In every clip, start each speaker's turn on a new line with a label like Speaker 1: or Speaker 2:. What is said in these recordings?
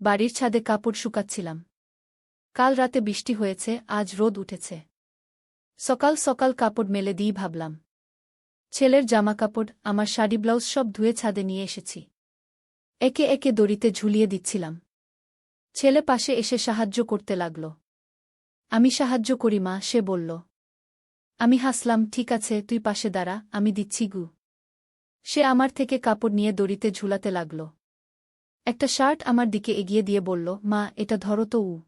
Speaker 1: বাড়ির ছাদে কাপড় শুকাচ্ছিলাম। কাল রাতে বৃষ্টি হয়েছে, আজ রোদ উঠেছে। সকাল সকাল কাপড় মেলে দিই ভাবলাম। ছেলের জামা কাপড় আমার শাড়ি ব্লাউজ সব ধুয়ে ছাদে নিয়ে এসেছি। একে একে দড়িতে ঝুলিয়ে দিচ্ছিলাম। ছেলে পাশে এসে সাহায্য করতে লাগল। আমি সাহায্য করি, মা, সে বলল। আমি হাসলাম, ঠিক আছে, তুই পাশে দাঁড়া, আমি দিচ্ছি গু। সে আমার থেকে কাপড় নিয়ে দড়িতে ঝুলাতে লাগল। একটা শার্ট আমার দিকে এগিয়ে দিয়ে বলল, মা, এটা ধরো তো উ।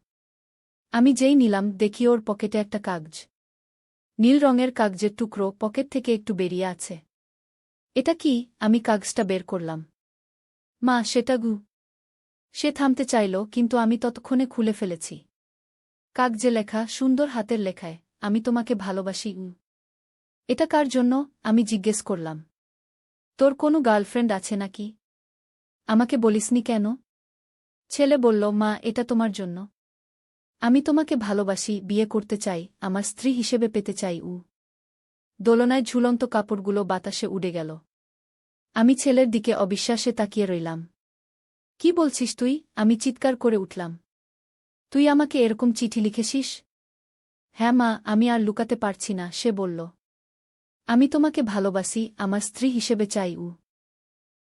Speaker 1: আমি যেই নিলাম, দেখি ওর পকেটে একটা কাগজ। নীল রঙের কাগজের টুকরো পকেট থেকে একটু বেরিয়ে আছে। এটা কি? আমি কাগজটা বের করলাম। মা, সেটা গু। সে থামতে চাইল, কিন্তু আমি ততক্ষণে খুলে ফেলেছি। কাগজে লেখা, সুন্দর হাতের লেখায়, আমি তোমাকে ভালোবাসি উ। এটা কার জন্য? আমি জিজ্ঞেস করলাম। তোর কোনো গার্লফ্রেন্ড আছে নাকি? আমাকে বলিসনি কেন? ছেলে বলল, মা, এটা তোমার জন্য। আমি তোমাকে ভালোবাসি, বিয়ে করতে চাই, আমার স্ত্রী হিসেবে পেতে চাই, উ। দোলনায় ঝুলন্ত কাপড়গুলো বাতাসে উড়ে গেল। আমি ছেলের দিকে অবিশ্বাসে তাকিয়ে রইলাম। কি বলছিস তুই? আমি চিৎকার করে উঠলাম। তুই আমাকে এরকম চিঠি লিখেছিস? হ্যাঁ মা, আমি আর লুকাতে পারছি না, সে বলল। আমি তোমাকে ভালোবাসি, আমার স্ত্রী হিসেবে চাই, উ।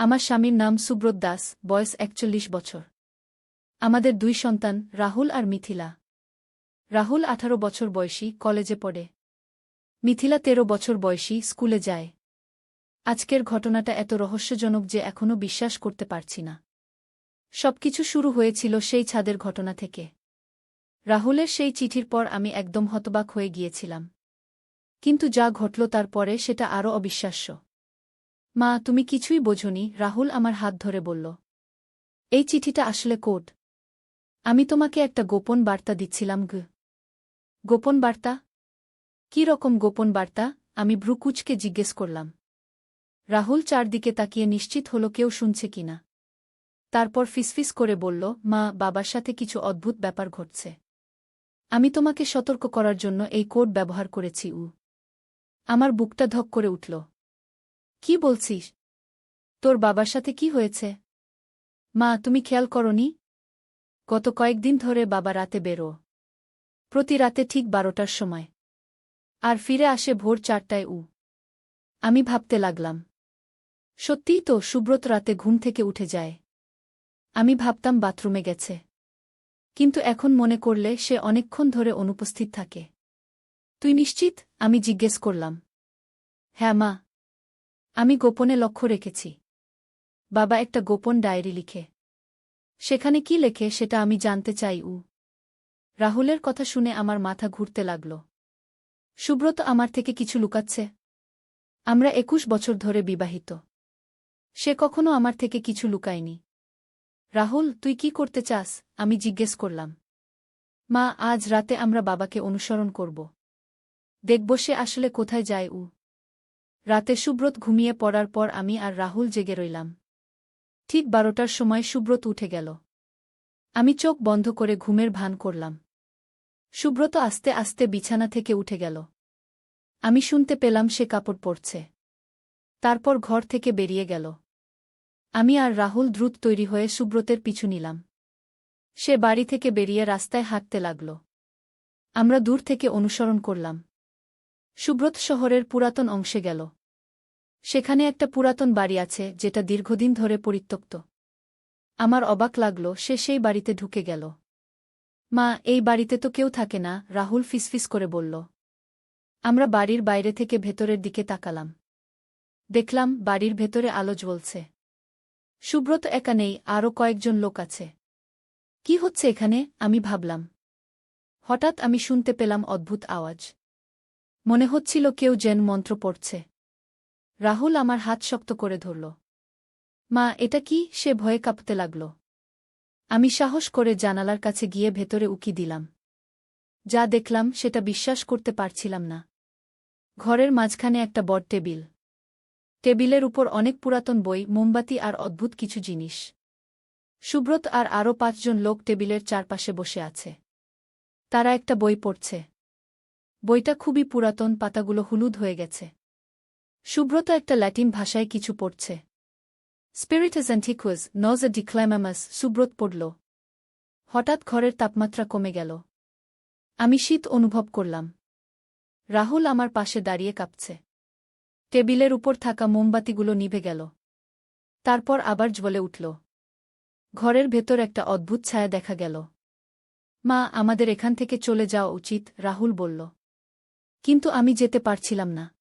Speaker 1: আমার স্বামীর নাম সুব্রত দাস, বয়স একচল্লিশ বছর। আমাদের দুই সন্তান, রাহুল আর মিথিলা। রাহুল আঠারো বছর বয়সী, কলেজে পড়ে। মিথিলা তেরো বছর বয়সী, স্কুলে যায়। আজকের ঘটনাটা এত রহস্যজনক যে এখনও বিশ্বাস করতে পারছি না। সবকিছু শুরু হয়েছিল সেই ছাদের ঘটনা থেকে। রাহুলের সেই চিঠির পর আমি একদম হতবাক হয়ে গিয়েছিলাম। কিন্তু যা ঘটল তার পরে সেটা আরও অবিশ্বাস্য। মা, তুমি কিছুই বোঝনি, রাহুল আমার হাত ধরে বলল। এই চিঠিটা আসলে কোড? আমি তোমাকে একটা গোপন বার্তা দিচ্ছিলাম, গ। গোপন বার্তা? কি রকম গোপন বার্তা? আমি ভ্রুকুচকে জিজ্ঞেস করলাম। রাহুল চারদিকে তাকিয়ে নিশ্চিত হল কেউ শুনছে কিনা তারপর ফিসফিস করে বলল, মা, বাবার সাথে কিছু অদ্ভুত ব্যাপার ঘটছে। আমি তোমাকে সতর্ক করার জন্য এই কোড ব্যবহার করেছি, উ। আমার বুকটা ধক করে উঠল। কি বলছিস? তোর বাবার সাথে কি হয়েছে? মা, তুমি খেয়াল করনি? গত কয়েকদিন ধরে বাবা রাতে বেরো। প্রতি রাতে ঠিক বারোটার সময়। আর ফিরে আসে ভোর চারটায় উ। আমি ভাবতে লাগলাম। সত্যিই তো সুব্রত রাতে ঘুম থেকে উঠে যায়। আমি ভাবতাম বাথরুমে গেছে। কিন্তু এখন মনে করলে সে অনেকক্ষণ ধরে অনুপস্থিত থাকে। তুই নিশ্চিত? আমি জিজ্ঞেস করলাম। হ্যাঁ মা। আমি গোপনে লক্ষ্য রেখেছি। বাবা একটা গোপন ডায়েরি লিখে। সেখানে কি লেখে সেটা আমি জানতে চাই, উ। রাহুলের কথা শুনে আমার মাথা ঘুরতে লাগল। সুব্রত আমার থেকে কিছু লুকাচ্ছে। আমরা একুশ বছর ধরে বিবাহিত। সে কখনো আমার থেকে কিছু লুকায়নি। রাহুল, তুই কি করতে চাস? আমি জিজ্ঞেস করলাম। মা, আজ রাতে আমরা বাবাকে অনুসরণ করব। দেখব সে আসলে কোথায় যায়, উ। রাতে সুব্রত ঘুমিয়ে পড়ার পর আমি আর রাহুল জেগে রইলাম। ঠিক বারোটার সময় সুব্রত উঠে গেল। আমি চোখ বন্ধ করে ঘুমের ভান করলাম। সুব্রত আস্তে আস্তে বিছানা থেকে উঠে গেল। আমি শুনতে পেলাম সে কাপড় পরছে। তারপর ঘর থেকে বেরিয়ে গেল। আমি আর রাহুল দ্রুত তৈরি হয়ে সুব্রতের পিছু নিলাম। সে বাড়ি থেকে বেরিয়ে রাস্তায় হাঁটতে লাগল। আমরা দূর থেকে অনুসরণ করলাম। সুব্রত শহরের পুরাতন অংশে গেল। সেখানে একটা পুরাতন বাড়ি আছে, যেটা দীর্ঘদিন ধরে পরিত্যক্ত। আমার অবাক লাগল, সে সেই বাড়িতে ঢুকে গেল। মা, এই বাড়িতে তো কেউ থাকে না, রাহুল ফিসফিস করে বলল। আমরা বাড়ির বাইরে থেকে ভেতরের দিকে তাকালাম। দেখলাম, বাড়ির ভেতরে আলো জ্বলছে। সুব্রত একা নেই আরও কয়েকজন লোক আছে। কি হচ্ছে এখানে? আমি ভাবলাম। হঠাৎ আমি শুনতে পেলাম অদ্ভুত আওয়াজ। মনে হচ্ছিল কেউ যেন মন্ত্র পড়ছে। রাহুল আমার হাত শক্ত করে ধরল। মা, এটা কি? সে ভয়ে কাঁপতে লাগল। আমি সাহস করে জানালার কাছে গিয়ে ভেতরে উকি দিলাম। যা দেখলাম, সেটা বিশ্বাস করতে পারছিলাম না। ঘরের মাঝখানে একটা বড় টেবিল। টেবিলের উপর অনেক পুরাতন বই, মোমবাতি আর অদ্ভুত কিছু জিনিস। সুব্রত আর আরও পাঁচজন লোক টেবিলের চারপাশে বসে আছে। তারা একটা বই পড়ছে। বইটা খুবই পুরাতন, পাতাগুলো হলুদ হয়ে গেছে। সুব্রত একটা ল্যাটিন ভাষায় কিছু পড়ছে। স্পিরিটাস অ্যান্টিকুয়াস নজ এ ডিক্লাইমামাস সুব্রত পড়ল। হঠাৎ ঘরের তাপমাত্রা কমে গেল। আমি শীত অনুভব করলাম। রাহুল আমার পাশে দাঁড়িয়ে কাঁপছে। টেবিলের উপর থাকা মোমবাতিগুলো নিভে গেল। তারপর আবার জ্বলে উঠল। ঘরের ভেতর একটা অদ্ভুত ছায়া দেখা গেল। মা, আমাদের এখান থেকে চলে যাওয়া উচিত রাহুল বলল। কিন্তু আমি যেতে পারছিলাম না।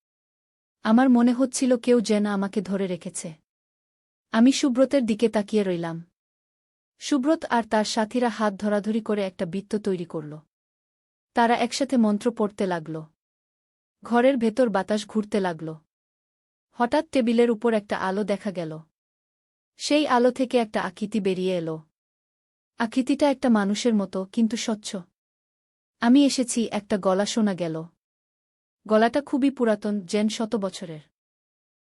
Speaker 1: আমার মনে হচ্ছিল কেউ যেন আমাকে ধরে রেখেছে। আমি সুব্রতের দিকে তাকিয়ে রইলাম। সুব্রত আর তার সাথীরা হাত ধরাধরি করে একটা বৃত্ত তৈরি করল। তারা একসাথে মন্ত্র পড়তে লাগল। ঘরের ভেতর বাতাস ঘুরতে লাগল। হঠাৎ টেবিলের উপর একটা আলো দেখা গেল। সেই আলো থেকে একটা আকৃতি বেরিয়ে এলো। আকৃতিটা একটা মানুষের মতো, কিন্তু স্বচ্ছ। আমি এসেছি, একটা গলা শোনা গেল। গলাটা খুবই পুরাতন জেন শত বছরের।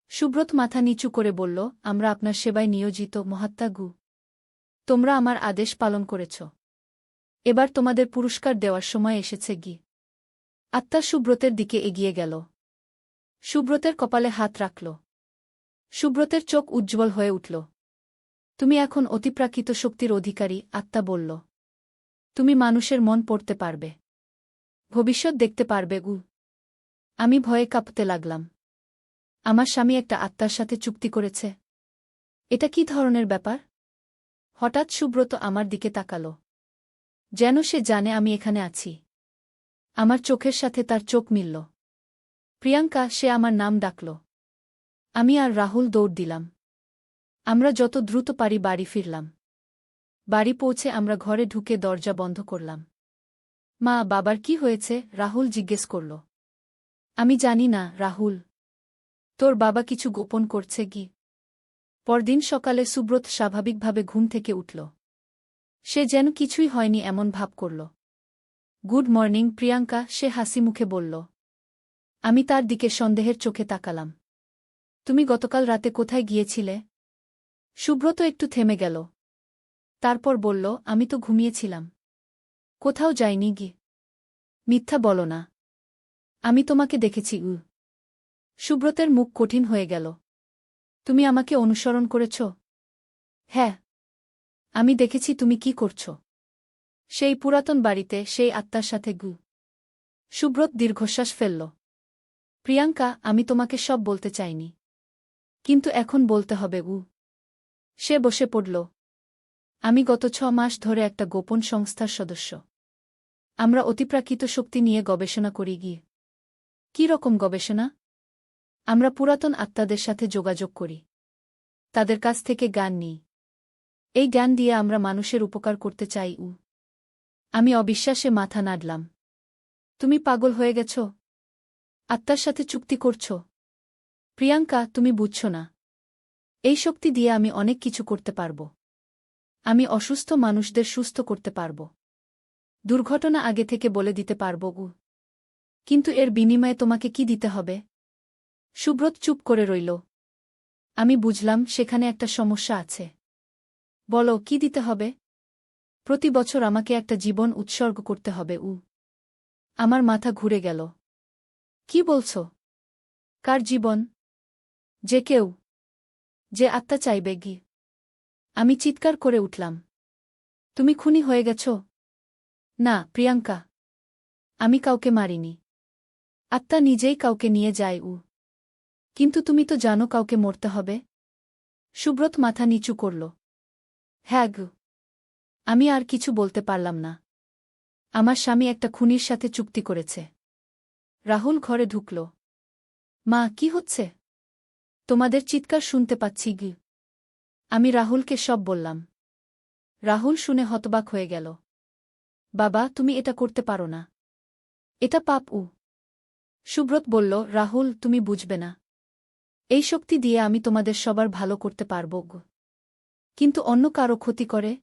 Speaker 1: সুব্রত মাথা নিচু করে বলল, আমরা আপনার সেবায় নিয়োজিত, মহাত্মা গু। তোমরা আমার আদেশ পালন করেছ। এবার তোমাদের পুরস্কার দেওয়ার সময় এসেছে গি। আত্মা সুব্রতের দিকে এগিয়ে গেল। সুব্রতের কপালে হাত রাখল। সুব্রতের চোখ উজ্জ্বল হয়ে উঠল। তুমি এখন অতিপ্রাকৃত শক্তির অধিকারী, আত্মা বলল। তুমি মানুষের মন পড়তে পারবে। ভবিষ্যৎ দেখতে পারবে গু। আমি ভয়ে কাঁপতে লাগলাম। আমার স্বামী একটা আত্মার সাথে চুক্তি করেছে। এটা কি ধরনের ব্যাপার? হঠাৎ সুব্রত আমার দিকে তাকাল। যেন সে জানে আমি এখানে আছি। আমার চোখের সাথে তার চোখ মিলল। প্রিয়াঙ্কা, সে আমার নাম ডাকল। আমি আর রাহুল দৌড় দিলাম। আমরা যত দ্রুত পারি বাড়ি ফিরলাম। বাড়ি পৌঁছে আমরা ঘরে ঢুকে দরজা বন্ধ করলাম। মা, বাবার কি হয়েছে? রাহুল জিজ্ঞেস করল। আমি জানি না, রাহুল। তোর বাবা কিছু গোপন করছে কি? পরদিন সকালে সুব্রত স্বাভাবিকভাবে ঘুম থেকে উঠল। সে যেন কিছুই হয়নি এমন ভাব করল। গুড মর্নিং, প্রিয়াঙ্কা, সে হাসি মুখে বলল। আমি তার দিকে সন্দেহের চোখে তাকালাম। তুমি গতকাল রাতে কোথায় গিয়েছিলে? সুব্রত একটু থেমে গেল। তারপর বলল, আমি তো ঘুমিয়েছিলাম। কোথাও যাইনি গি। মিথ্যা বলো না। আমি তোমাকে দেখেছি উ সুব্রতের মুখ কঠিন হয়ে গেল। তুমি আমাকে অনুসরণ করেছ? হ্যাঁ। আমি দেখেছি তুমি কি করছ। সেই পুরাতন বাড়িতে সেই আত্মার সাথে গু। সুব্রত দীর্ঘশ্বাস ফেলল। প্রিয়াঙ্কা, আমি তোমাকে সব বলতে চাইনি। কিন্তু এখন বলতে হবে উ সে বসে পড়ল। আমি গত ছ মাস ধরে একটা গোপন সংস্থার সদস্য। আমরা অতিপ্রাকৃত শক্তি নিয়ে গবেষণা করি গিয়ে। কি রকম গবেষণা? আমরা পুরাতন আত্মাদের সাথে যোগাযোগ করি। তাদের কাছ থেকে জ্ঞান নিই। এই জ্ঞান দিয়ে আমরা মানুষের উপকার করতে চাই, উ। আমি অবিশ্বাসে মাথা নাড়লাম। তুমি পাগল হয়ে গেছ? আত্মার সাথে চুক্তি করছ? প্রিয়াঙ্কা, তুমি বুঝছ না। এই শক্তি দিয়ে আমি অনেক কিছু করতে পারব। আমি অসুস্থ মানুষদের সুস্থ করতে পারব। দুর্ঘটনা আগে থেকে বলে দিতে পারব গু কিন্তু এর বিনিময়ে তোমাকে কি দিতে হবে? সুব্রত চুপ করে রইল। আমি বুঝলাম সেখানে একটা সমস্যা আছে। বলো, কি দিতে হবে? প্রতি বছর আমাকে একটা জীবন উৎসর্গ করতে হবে উ আমার মাথা ঘুরে গেল। কি বলছ? কার জীবন? যে কেউ। যে আত্মা চাইবে গি। আমি চিৎকার করে উঠলাম। তুমি খুনি হয়ে গেছ? না, প্রিয়াঙ্কা। আমি কাউকে মারিনি। আত্মা নিজেই কাউকে নিয়ে যায় উ কিন্তু তুমি তো জানো কাউকে মরতে হবে? সুব্রত মাথা নিচু করল। হ্যাঁ আমি আর কিছু বলতে পারলাম না। আমার স্বামী একটা খুনির সাথে চুক্তি করেছে। রাহুল ঘরে ঢুকল। মা, কি হচ্ছে? তোমাদের চিৎকার শুনতে পাচ্ছি, গি। আমি রাহুলকে সব বললাম। রাহুল শুনে হতবাক হয়ে গেল। বাবা, তুমি এটা করতে পারো না। এটা পাপ উ সুব্রত বলল, রাহুল, তুমি বুঝবে না। এই শক্তি দিয়ে আমি তোমাদের সবার ভালো করতে পারব। কিন্তু অন্য কারও ক্ষতি করে?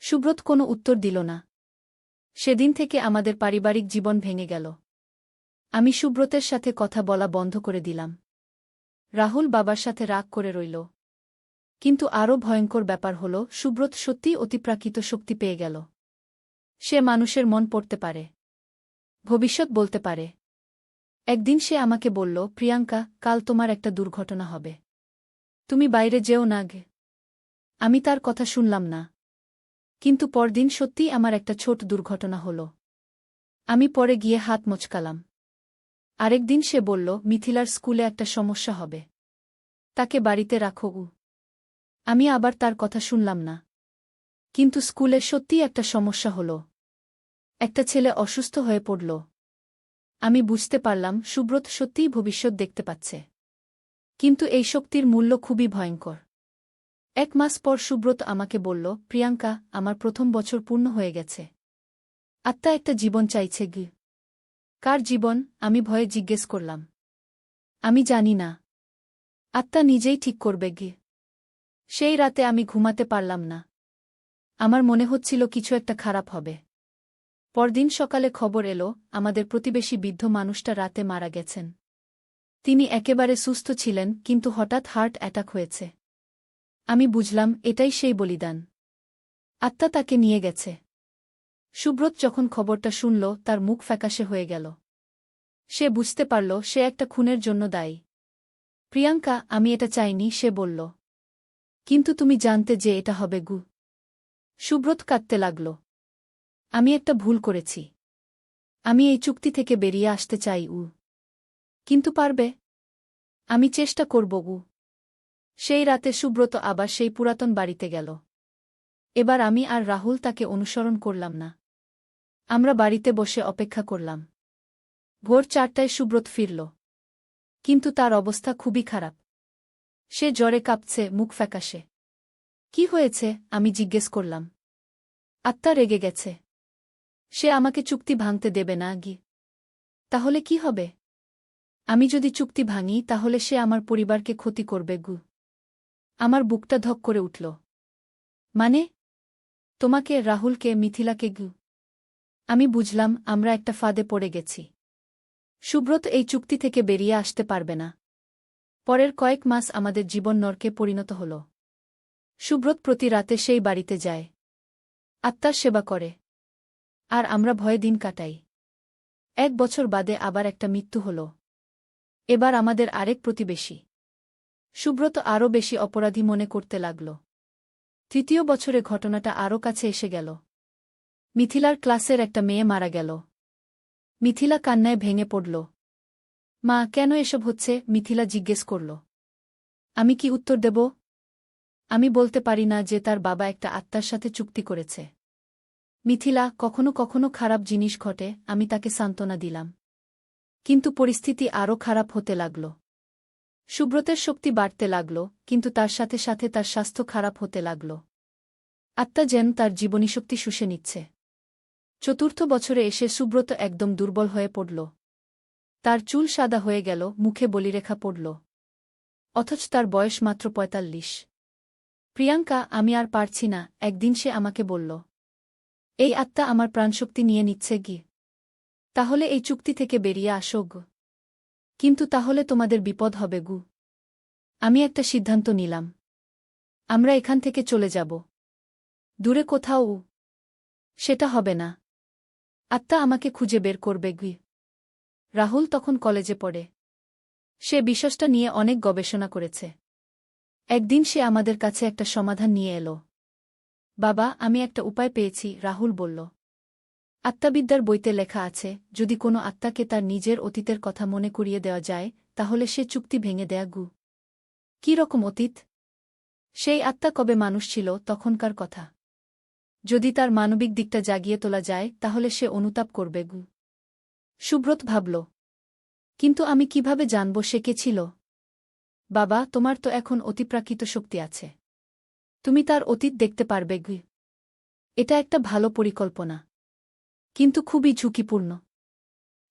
Speaker 1: সুব্রত কোনো উত্তর দিল না। সেদিন থেকে আমাদের পারিবারিক জীবন ভেঙে গেল। আমি সুব্রতের সাথে কথা বলা বন্ধ করে দিলাম। রাহুল বাবার সাথে রাগ করে রইল। কিন্তু আরও ভয়ঙ্কর ব্যাপার হল, সুব্রত সত্যিই অতিপ্রাকৃত শক্তি পেয়ে গেল। সে মানুষের মন পড়তে পারে। ভবিষ্যৎ বলতে পারে। একদিন সে আমাকে বলল, প্রিয়াঙ্কা, কাল তোমার একটা দুর্ঘটনা হবে। তুমি বাইরে যেও না গে আমি তার কথা শুনলাম না। কিন্তু পরদিন সত্যিই আমার একটা ছোট দুর্ঘটনা হল। আমি পরে গিয়ে হাত মোচকালাম। আরেকদিন সে বলল, মিথিলার স্কুলে একটা সমস্যা হবে। তাকে বাড়িতে রাখো উ আমি আবার তার কথা শুনলাম না। কিন্তু স্কুলে সত্যিই একটা সমস্যা হল। একটা ছেলে অসুস্থ হয়ে পড়ল। আমি বুঝতে পারলাম সুব্রত সত্যিই ভবিষ্যৎ দেখতে পাচ্ছে। কিন্তু এই শক্তির মূল্য খুবই ভয়ঙ্কর। এক মাস পর সুব্রত আমাকে বলল, প্রিয়াঙ্কা, আমার প্রথম বছর পূর্ণ হয়ে গেছে। আত্মা একটা জীবন চাইছে গি। কার জীবন আমি ভয়ে জিজ্ঞেস করলাম। আমি জানি না। আত্মা নিজেই ঠিক করবে গি। সেই রাতে আমি ঘুমাতে পারলাম না। আমার মনে হচ্ছিল কিছু একটা খারাপ হবে। পরদিন সকালে খবর এলো, আমাদের প্রতিবেশী বৃদ্ধ মানুষটা রাতে মারা গেছেন। তিনি একেবারে সুস্থ ছিলেন, কিন্তু হঠাৎ হার্ট অ্যাটাক হয়েছে। আমি বুঝলাম, এটাই সেই বলিদান। আত্মা তাকে নিয়ে গেছে। সুব্রত যখন খবরটা শুনল, তার মুখ ফ্যাকাশে হয়ে গেল। সে বুঝতে পারল, সে একটা খুনের জন্য দায়ী। প্রিয়াঙ্কা, আমি এটা চাইনি, সে বলল। কিন্তু তুমি জানতে যে এটা হবে গু। সুব্রত কাঁদতে লাগল। আমি একটা ভুল করেছি। আমি এই চুক্তি থেকে বেরিয়ে আসতে চাই, উ। কিন্তু পারবে? আমি চেষ্টা করব, উ। সেই রাতে সুব্রত আবার সেই পুরাতন বাড়িতে গেল। এবার আমি আর রাহুল তাকে অনুসরণ করলাম না। আমরা বাড়িতে বসে অপেক্ষা করলাম। ভোর চারটায় সুব্রত ফিরল। কিন্তু তার অবস্থা খুবই খারাপ। সে জ্বরে কাঁপছে, মুখ ফ্যাকাশে। কি হয়েছে? আমি জিজ্ঞেস করলাম। আত্মা রেগে গেছে। সে আমাকে চুক্তি ভাঙতে দেবে না, গি। তাহলে কি হবে? আমি যদি চুক্তি ভাঙি, তাহলে সে আমার পরিবারকে ক্ষতি করবে, গু। আমার বুকটা ধক করে উঠল। মানে? তোমাকে, রাহুলকে, মিথিলাকে, গু। আমি বুঝলাম, আমরা একটা ফাঁদে পড়ে গেছি। সুব্রত এই চুক্তি থেকে বেরিয়ে আসতে পারবে না। পরের কয়েক মাস আমাদের জীবন নরকে পরিণত হল। সুব্রত প্রতি রাতে সেই বাড়িতে যায়। আত্মার সেবা করে। আর আমরা ভয়ে দিন কাটাই। এক বছর বাদে আবার একটা মৃত্যু হল। এবার আমাদের আরেক প্রতিবেশী। সুব্রত আরও বেশি অপরাধী মনে করতে লাগল। তৃতীয় বছরে ঘটনাটা আরও কাছে এসে গেল। মিথিলার ক্লাসের একটা মেয়ে মারা গেল। মিথিলা কান্নায় ভেঙে পড়ল। মা, কেন এসব হচ্ছে? মিথিলা জিজ্ঞেস করল। আমি কি উত্তর দেব? আমি বলতে পারি না যে তার বাবা একটা আত্মার সাথে চুক্তি করেছে। মিথিলা, কখনো কখনো খারাপ জিনিস ঘটে, আমি তাকে সান্ত্বনা দিলাম। কিন্তু পরিস্থিতি আরও খারাপ হতে লাগল। সুব্রতের শক্তি বাড়তে লাগল, কিন্তু তার সাথে সাথে তার স্বাস্থ্য খারাপ হতে লাগল। আত্মা যেন তার জীবনীশক্তি শুষে নিচ্ছে। চতুর্থ বছরে এসে সুব্রত একদম দুর্বল হয়ে পড়ল। তার চুল সাদা হয়ে গেল, মুখে বলিরেখা পড়ল। অথচ তার বয়স মাত্র পঁয়তাল্লিশ। প্রিয়াঙ্কা, আমি আর পারছি না, একদিন সে আমাকে বলল এই আত্মা আমার প্রাণশক্তি নিয়ে নিচ্ছে গি তাহলে এই চুক্তি থেকে বেরিয়ে আসো গু। কিন্তু তাহলে তোমাদের বিপদ হবে গু। আমি একটা সিদ্ধান্ত নিলাম। আমরা এখান থেকে চলে যাব। দূরে কোথাও সেটা হবে না। আত্মা আমাকে খুঁজে বের করবে গি। রাহুল তখন কলেজে পড়ে। সে বিশ্বাসটা নিয়ে অনেক গবেষণা করেছে। একদিন সে আমাদের কাছে একটা সমাধান নিয়ে এলো। বাবা, আমি একটা উপায় পেয়েছি, রাহুল বলল। আত্মাবিদ্যার বইতে লেখা আছে, যদি কোনো আত্মাকে তার নিজের অতীতের কথা মনে করিয়ে দেওয়া যায়, তাহলে সে চুক্তি ভেঙে দেয়া গু। কি রকম অতীত? সেই আত্মা কবে মানুষ ছিল, তখনকার কথা। যদি তার মানবিক দিকটা জাগিয়ে তোলা যায়, তাহলে সে অনুতাপ করবে গু। সুব্রত ভাবল, কিন্তু আমি কীভাবে জানব সে কে ছিল? বাবা, তোমার তো এখন অতিপ্রাকৃত শক্তি আছে। তুমি তার অতীত দেখতে পারবে, গু। এটা একটা ভালো পরিকল্পনা। কিন্তু খুবই ঝুঁকিপূর্ণ।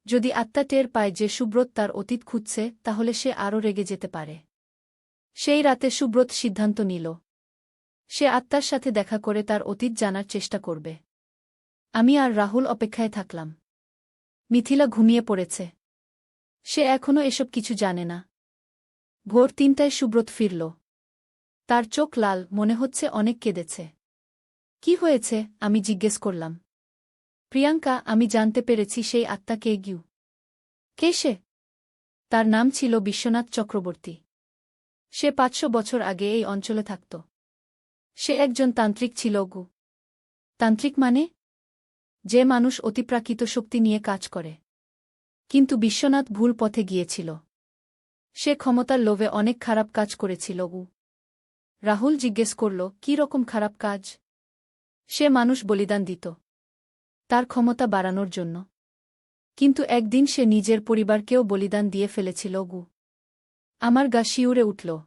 Speaker 1: যদি আত্মা টের পায় যে সুব্রত তার অতীত খুঁজছে, তাহলে সে আরও রেগে যেতে পারে। সেই রাতে সুব্রত সিদ্ধান্ত নিল। সে আত্মার সাথে দেখা করে তার অতীত জানার চেষ্টা করবে। আমি আর রাহুল অপেক্ষায় থাকলাম। মিথিলা ঘুমিয়ে পড়েছে। সে এখনও এসব কিছু জানে না। ভোর তিনটায় সুব্রত ফিরল। তার চোখ লাল, মনে হচ্ছে অনেক কেঁদেছে। কি হয়েছে? আমি জিজ্ঞেস করলাম। প্রিয়াঙ্কা, আমি জানতে পেরেছি সেই আত্মা কে গিউ। কে সে? তার নাম ছিল বিশ্বনাথ চক্রবর্তী। সে পাঁচশো বছর আগে এই অঞ্চলে থাকত। সে একজন তান্ত্রিক ছিল গু। তান্ত্রিক মানে? যে মানুষ অতিপ্রাকৃত শক্তি নিয়ে কাজ করে। কিন্তু বিশ্বনাথ ভুল পথে গিয়েছিল। সে ক্ষমতার লোভে অনেক খারাপ কাজ করেছিল উ রাহুল জিজ্ঞেস করল, কি রকম খারাপ কাজ? সে মানুষ বলিদান দিত, তার ক্ষমতা বাড়ানোর জন্য। কিন্তু একদিন সে নিজের পরিবারকেও বলিদান দিয়ে ফেলেছিল, গু, আমার গা শিউরে উঠল।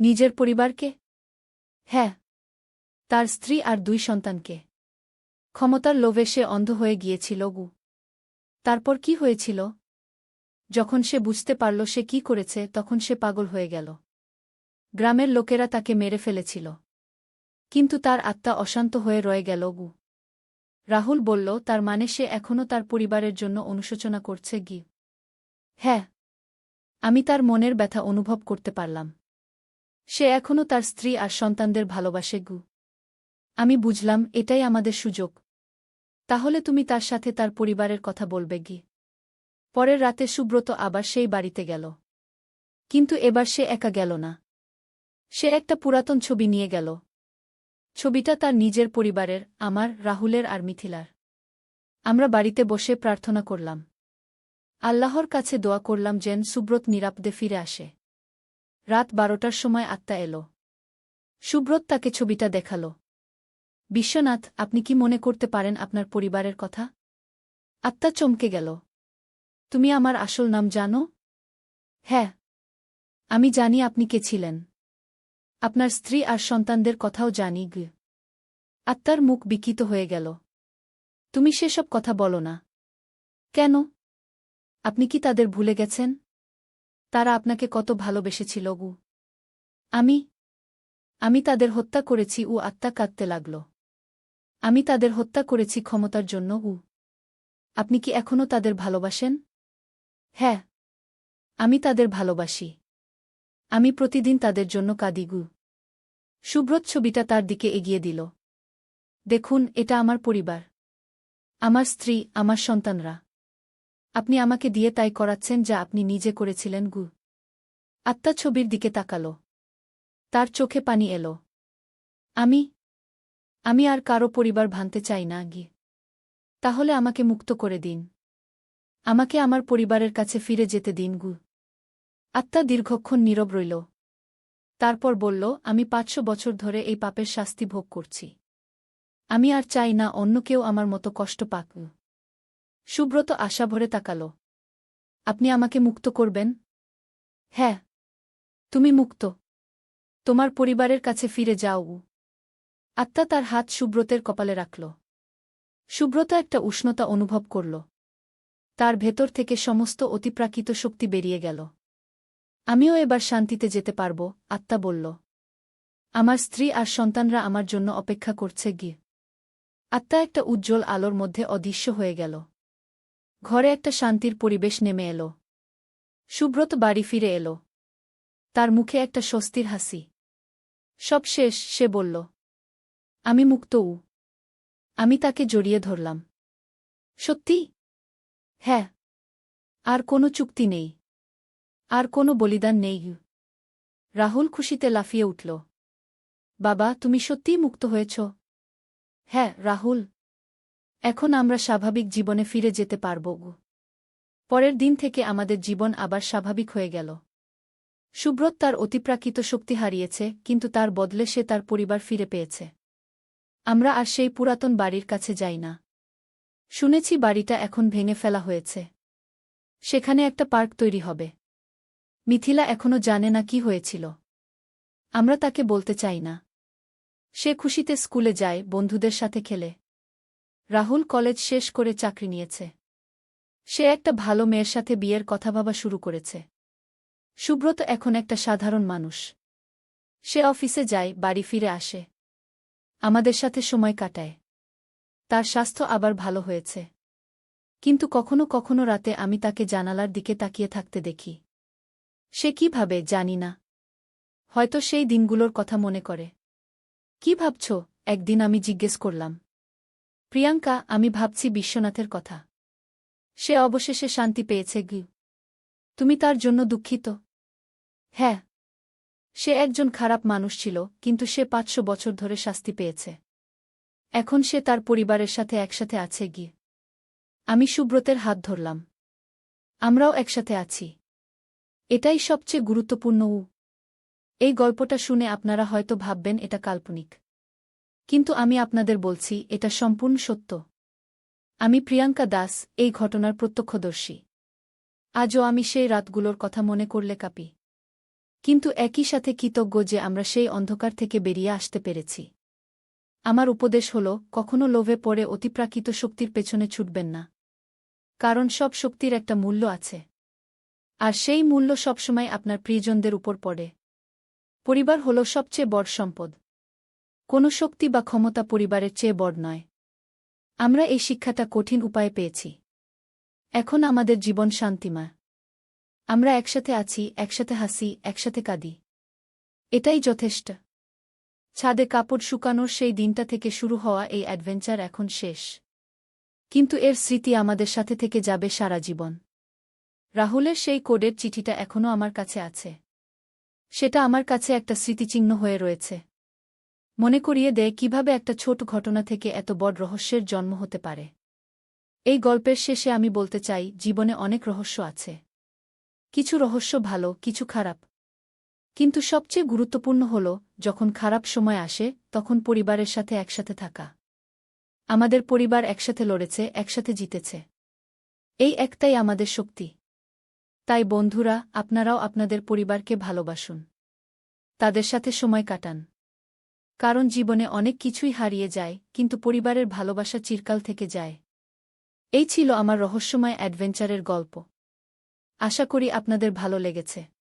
Speaker 1: নিজের পরিবারকে? হ্যাঁ তার স্ত্রী আর দুই সন্তানকে। ক্ষমতার লোভে সে অন্ধ হয়ে গিয়েছিল, গু। তারপর কি হয়েছিল? যখন সে বুঝতে পারল সে কি করেছে, তখন সে পাগল হয়ে গেল। গ্রামের লোকেরা তাকে মেরে ফেলেছিল। কিন্তু তার আত্মা অশান্ত হয়ে রয়ে গেল গু। রাহুল বলল, তার মানে সে এখনও তার পরিবারের জন্য অনুশোচনা করছে গি। হ্যাঁ আমি তার মনের ব্যথা অনুভব করতে পারলাম। সে এখনও তার স্ত্রী আর সন্তানদের ভালোবাসে গু। আমি বুঝলাম, এটাই আমাদের সুযোগ। তাহলে তুমি তার সাথে তার পরিবারের কথা বলবে গি। পরের রাতে সুব্রত আবার সেই বাড়িতে গেল। কিন্তু এবার সে একা গেল না। সে একটা পুরাতন ছবি নিয়ে গেল। ছবিটা তার নিজের পরিবারের, আমার, রাহুলের আর মিথিলার। আমরা বাড়িতে বসে প্রার্থনা করলাম। আল্লাহর কাছে দোয়া করলাম যেন সুব্রত নিরাপদে ফিরে আসে। রাত বারোটার সময় আত্মা এল। সুব্রত তাকে ছবিটা দেখাল। বিশ্বনাথ, আপনি কি মনে করতে পারেন আপনার পরিবারের কথা? আত্মা চমকে গেল। তুমি আমার আসল নাম জানো? হ্যাঁ। আমি জানি আপনি কে ছিলেন। আপনার স্ত্রী আর সন্তানদের কথাও জানি, গ। আত্মার মুখ বিকিত হয়ে গেল। তুমি সেসব কথা বলো না। কেন? আপনি কি তাদের ভুলে গেছেন? তারা আপনাকে কত ভালোবেসেছিল, গু। আমি আমি তাদের হত্যা করেছি ও আত্মা কাঁদতে লাগল। আমি তাদের হত্যা করেছি ক্ষমতার জন্য উ আপনি কি এখনও তাদের ভালোবাসেন? হ্যাঁ আমি তাদের ভালোবাসি। আমি প্রতিদিন তাদের জন্য কাদিগু। সুব্রত ছবিটা তার দিকে এগিয়ে দিল। দেখুন, এটা আমার পরিবার। আমার স্ত্রী, আমার সন্তানরা। আপনি আমাকে দিয়ে তাই করাচ্ছেন যা আপনি নিজে করেছিলেন, গু। আত্মা ছবির দিকে তাকাল। তার চোখে পানি এল। আমি আমি আর কারও পরিবার ভাঙতে চাই না, গি। তাহলে আমাকে মুক্ত করে দিন। আমাকে আমার পরিবারের কাছে ফিরে যেতে দিন, গু। আত্মা দীর্ঘক্ষণ নীরব রইল। তারপর বলল, আমি পাঁচশো বছর ধরে এই পাপের শাস্তি ভোগ করছি। আমি আর চাই না অন্য কেউ আমার মতো কষ্ট পাক। সুব্রত আশা ভরে তাকাল। আপনি আমাকে মুক্ত করবেন? হ্যাঁ। তুমি মুক্ত। তোমার পরিবারের কাছে ফিরে যাও। আত্মা তার হাত সুব্রতের কপালে রাখল। সুব্রত একটা উষ্ণতা অনুভব করল। তার ভেতর থেকে সমস্ত অতিপ্রাকৃত শক্তি বেরিয়ে গেল। আমিও এবার শান্তিতে যেতে পারব, আত্মা বলল। আমার স্ত্রী আর সন্তানরা আমার জন্য অপেক্ষা করছে গিয়ে আত্মা একটা উজ্জ্বল আলোর মধ্যে অদৃশ্য হয়ে গেল। ঘরে একটা শান্তির পরিবেশ নেমে এলো। সুব্রত বাড়ি ফিরে এলো। তার মুখে একটা স্বস্তির হাসি। সব শেষ, সে বলল, আমি মুক্ত উ। আমি তাকে জড়িয়ে ধরলাম। সত্যি? হ্যাঁ। আর কোনো চুক্তি নেই। আর কোনো বলিদান নেই। রাহুল খুশিতে লাফিয়ে উঠল। বাবা, তুমি সত্যিই মুক্ত হয়েছ? হ্যাঁ রাহুল। এখন আমরা স্বাভাবিক জীবনে ফিরে যেতে পারব পরের দিন থেকে আমাদের জীবন আবার স্বাভাবিক হয়ে গেল। সুব্রত তার অতিপ্রাকৃত শক্তি হারিয়েছে, কিন্তু তার বদলে সে তার পরিবার ফিরে পেয়েছে। আমরা আর সেই পুরাতন বাড়ির কাছে যাই না। শুনেছি বাড়িটা এখন ভেঙে ফেলা হয়েছে। সেখানে একটা পার্ক তৈরি হবে। মিথিলা এখনও জানে না কি হয়েছিল। আমরা তাকে বলতে চাই না। সে খুশিতে স্কুলে যায়, বন্ধুদের সাথে খেলে। রাহুল কলেজ শেষ করে চাকরি নিয়েছে। সে একটা ভালো মেয়ের সাথে বিয়ের কথা ভাবা শুরু করেছে। সুব্রত এখন একটা সাধারণ মানুষ। সে অফিসে যায়, বাড়ি ফিরে আসে। আমাদের সাথে সময় কাটায়। তার স্বাস্থ্য আবার ভালো হয়েছে। কিন্তু কখনো কখনো রাতে আমি তাকে জানালার দিকে তাকিয়ে থাকতে দেখি। সে কি ভাবে জানি না। হয়তো সেই দিনগুলোর কথা মনে করে। কি ভাবছ? একদিন আমি জিজ্ঞেস করলাম। প্রিয়াঙ্কা, আমি ভাবছি বিশ্বনাথের কথা। সে অবশেষে শান্তি পেয়েছে গি। তুমি তার জন্য দুঃখিত? হ্যাঁ। সে একজন খারাপ মানুষ ছিল, কিন্তু সে পাঁচশো বছর ধরে শাস্তি পেয়েছে। এখন সে তার পরিবারের সাথে একসাথে আছে গিয়ে আমি সুব্রতের হাত ধরলাম। আমরাও একসাথে আছি। এটাই সবচেয়ে গুরুত্বপূর্ণ উ। এই গল্পটা শুনে আপনারা হয়তো ভাববেন, এটা কাল্পনিক। কিন্তু আমি আপনাদের বলছি, এটা সম্পূর্ণ সত্য। আমি প্রিয়াঙ্কা দাস, এই ঘটনার প্রত্যক্ষদর্শী। আজও আমি সেই রাতগুলোর কথা মনে করলে কাঁপি। কিন্তু একই সাথে কৃতজ্ঞ যে আমরা সেই অন্ধকার থেকে বেরিয়ে আসতে পেরেছি। আমার উপদেশ হল, কখনো লোভে পড়ে অতিপ্রাকৃত শক্তির পেছনে ছুটবেন না। কারণ সব শক্তির একটা মূল্য আছে। আর সেই মূল্য সবসময় আপনার প্রিয়জনদের উপর পড়ে। পরিবার হল সবচেয়ে বড় সম্পদ। কোনো শক্তি বা ক্ষমতা পরিবারের চেয়ে বড় নয়। আমরা এই শিক্ষাটা কঠিন উপায়ে পেয়েছি। এখন আমাদের জীবন শান্তিমা আমরা একসাথে আছি, একসাথে হাসি, একসাথে কাঁদি। এটাই যথেষ্ট। ছাদে কাপড় শুকানোর সেই দিনটা থেকে শুরু হওয়া এই অ্যাডভেঞ্চার এখন শেষ। কিন্তু এর স্মৃতি আমাদের সাথে থেকে যাবে সারা জীবন। রাহুলের সেই কোডের চিঠিটা এখনও আমার কাছে আছে। সেটা আমার কাছে একটা স্মৃতিচিহ্ন হয়ে রয়েছে। মনে করিয়ে দেয় কীভাবে একটা ছোট ঘটনা থেকে এত বড় রহস্যের জন্ম হতে পারে। এই গল্পের শেষে আমি বলতে চাই, জীবনে অনেক রহস্য আছে। কিছু রহস্য ভালো, কিছু খারাপ। কিন্তু সবচেয়ে গুরুত্বপূর্ণ হল, যখন খারাপ সময় আসে, তখন পরিবারের সাথে একসাথে থাকা। আমাদের পরিবার একসাথে লড়েছে, একসাথে জিতেছে। এই একটাই আমাদের শক্তি। তাই বন্ধুরা, আপনারাও আপনাদের পরিবারকে ভালোবাসুন। তাদের সাথে সময় কাটান। কারণ জীবনে অনেক কিছুই হারিয়ে যায়, কিন্তু পরিবারের ভালোবাসা চিরকাল থেকে যায়। এই ছিল আমার রহস্যময় অ্যাডভেঞ্চারের গল্প। আশা করি আপনাদের ভালো লেগেছে।